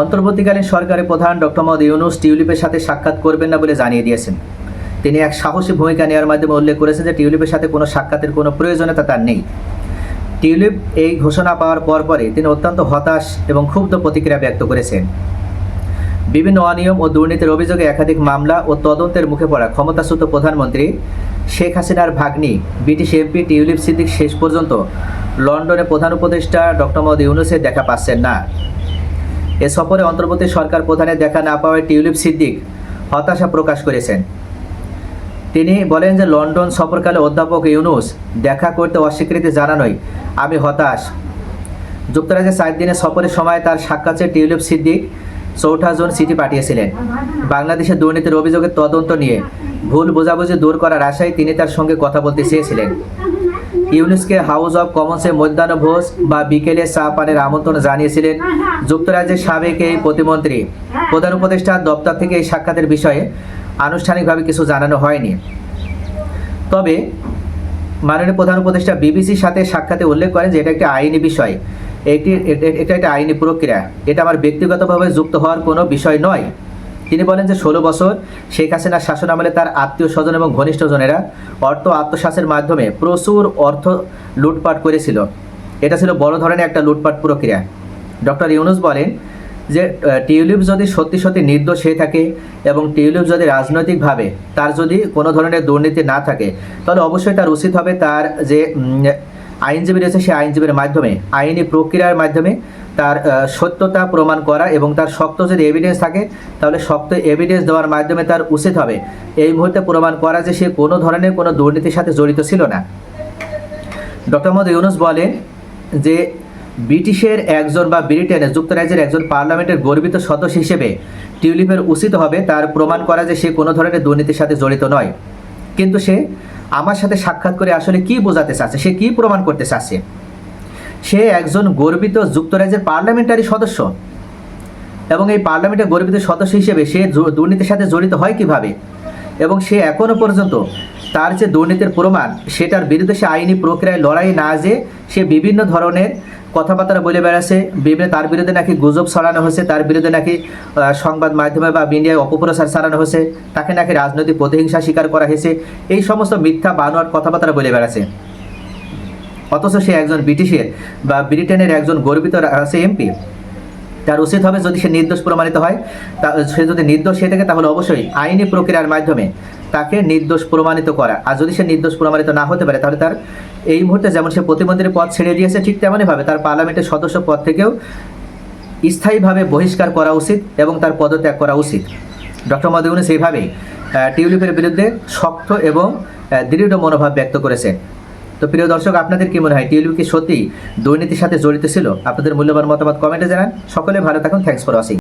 অন্তর্বর্তীকালীন সরকারের প্রধান ডক্টর মোহাম্মদ ইউনুস টিউলিপের সাথে সাক্ষাৎ করবেন না বলে জানিয়ে দিয়েছেন। তিনি এক সাহসী ভূমিকা নেওয়ার মাধ্যমে উল্লেখ করেছেন যে টিউলিপের সাথে কোনো সাক্ষাতের কোনো প্রয়োজনীয়তা তার নেই। টিউলিপ এই ঘোষণা পাওয়ার পর পরে তিনি অত্যন্ত হতাশ এবং ক্ষুব্ধ প্রতিক্রিয়া ব্যক্ত করেছেন। বিভিন্ন অনিয়ম ও দুর্নীতির অভিযোগে একাধিক মামলা ও তদন্তের মুখে পড়া ক্ষমতাচ্যুত প্রধানমন্ত্রী শেখ হাসিনার ভাগ্নি, ব্রিটিশ এমপি টিউলিপ সিদ্দিক শেষ পর্যন্ত লন্ডনে প্রধান উপদেষ্টা ডক্টর মোহাম্মদ ইউনুসের দেখা পাচ্ছেন না। এ সফরে অন্তর্বর্তী সরকার প্রধানের দেখা না পাওয়ায় টিউলিপ সিদ্দিক হতাশা প্রকাশ করেছেন। তিনি বলেন যে লন্ডন সফরকালে অধ্যাপক ইউনুস দেখা করতে অস্বীকৃতি জানানোই আমি হতাশ। যুক্তরাজ্যের চার দিনের সফরের সময় তার সাক্ষাৎে টিউলিপ সিদ্দিক চৌঠা জোন চিঠি পাঠিয়েছিলেন। বাংলাদেশের দুর্নীতির অভিযোগের তদন্ত নিয়ে ভুল বোঝাবুঝি দূর করার আশায় তিনি তার সঙ্গে কথা বলতে চেয়েছিলেন। ইউনুসকে হাউস অব কমন্সে মধ্যাহ্ন ভোজ বা বিকেলে চা পানের আমন্ত্রণ জানিয়েছিলেন যুক্তরাজ্যের সাবেক এই প্রতিমন্ত্রী। প্রধান উপদেষ্টার দপ্তর থেকে এই সাক্ষাতের বিষয়ে আনুষ্ঠানিকভাবে কিছু জানানো হয়নি। তবে মাননীয় প্রধান উপদেষ্টা বিবিসির সাথে সাক্ষাতে উল্লেখ করেন যে এটা একটি আইনি বিষয়। এটি এটা একটা আইনি প্রক্রিয়া। এটা আমার ব্যক্তিগতভাবে যুক্ত হওয়ার কোনো বিষয় নয়। তিনি বলেন যে ষোলো বছর শেখ হাসিনার শাসন আমলে তার আত্মীয় স্বজন এবং ঘনিষ্ঠজনেরা অর্থ আত্মসাসের মাধ্যমে প্রচুর অর্থ লুটপাট করেছিল। এটা ছিল বড় ধরনের একটা লুটপাট প্রক্রিয়া। ডক্টর ইউনুস বলেন যে টিউলিপ যদি সত্যি সত্যি নির্দোষ হয়ে থাকে এবং টিউলিপ যদি রাজনৈতিকভাবে তার যদি কোনো ধরনের দুর্নীতি না থাকে, তাহলে অবশ্যই তার উচিত হবে তার যে আইনজীবী রয়েছে সেই আইনজীবীর মাধ্যমে, আইনি প্রক্রিয়ার মাধ্যমে তার সত্যতা প্রমাণ করা এবং তার শক্ত যদি এভিডেন্স থাকে, তাহলে শক্ত এভিডেন্স দেওয়ার মাধ্যমে তার উচিত হবে। এই মুহূর্তে প্রমাণ করা যে সে কোনো ধরনের কোনো দুর্নীতির সাথে জড়িত ছিল না। ডক্টর মোহাম্মদ ইউনুস বলেন যে, ব্রিটিশের একজন বা ব্রিটেনের, যুক্তরাজ্যের একজন পার্লামেন্টের গর্বিত সদস্য হিসেবে টিউলিপের উচিত হবে তার প্রমাণ করা যে সে কোনো ধরনের দুর্নীতির সাথে জড়িত নয়। কিন্তু সে আমার সাথে সাক্ষাৎ করে আসলে কি বোঝাতে চাচ্ছে? সে কি প্রমাণ করতে চাচ্ছে? সে একজন গর্বিত যুক্তরাজ্যের পার্লামেন্টারি সদস্য। এবং এই পার্লামেন্টের গর্বিত সদস্য হিসেবে সে দুর্নীতির সাথে জড়িত হয় কীভাবে? এবং সে এখনও পর্যন্ত তার যে দুর্নীতির প্রমাণ, সেটার বিরুদ্ধে সে আইনি প্রক্রিয়ায় লড়াই না যে সে বিভিন্ন ধরনের কথাবার্তা বলে বেড়াচ্ছে, বিভিন্ন তার বিরুদ্ধে নাকি গুজব ছড়ানো হয়েছে, তার বিরুদ্ধে নাকি সংবাদ মাধ্যমে বা মিডিয়ায় অপপ্রচার চালানো হয়েছে, তাকে নাকি রাজনৈতিক প্রতিহিংসা স্বীকার করা হয়েছে, এই সমস্ত মিথ্যা বানোয়ার কথাবার্তা বলে বেড়াচ্ছে। অথচ সে একজন ব্রিটিশের বা ব্রিটেনের একজন গর্বিত সে এমপি। তার উচিত হবে যদি সে নির্দোষ প্রমাণিত হয়, তা সে যদি নির্দোষ হয়ে থাকে তাহলে অবশ্যই আইনি প্রক্রিয়ার মাধ্যমে তাকে নির্দোষ প্রমাণিত করা। আর যদি সে নির্দোষ প্রমাণিত না হতে পারে, তাহলে তার এই মুহূর্তে যেমন সে প্রতিমন্ত্রীর পদ ছেড়ে দিয়েছে, ঠিক তেমনইভাবে তার পার্লামেন্টের সদস্য পদ থেকেও স্থায়ীভাবে বহিষ্কার করা উচিত এবং তার পদত্যাগ করা উচিত। ডক্টর মদিউনি সেইভাবেই টিউলিপের বিরুদ্ধে শক্ত এবং দৃঢ় মনোভাব ব্যক্ত করেছেন তো প্রিয় দর্শক, আপনাদের কি মনে হয় টিউলিপ কি সত্যি দুর্নীতির সাথে জড়িত ছিল? আপনাদের মূল্যবান মতামত কমেন্টে জানান। সকলে ভালো থাকুন। Thanks for watching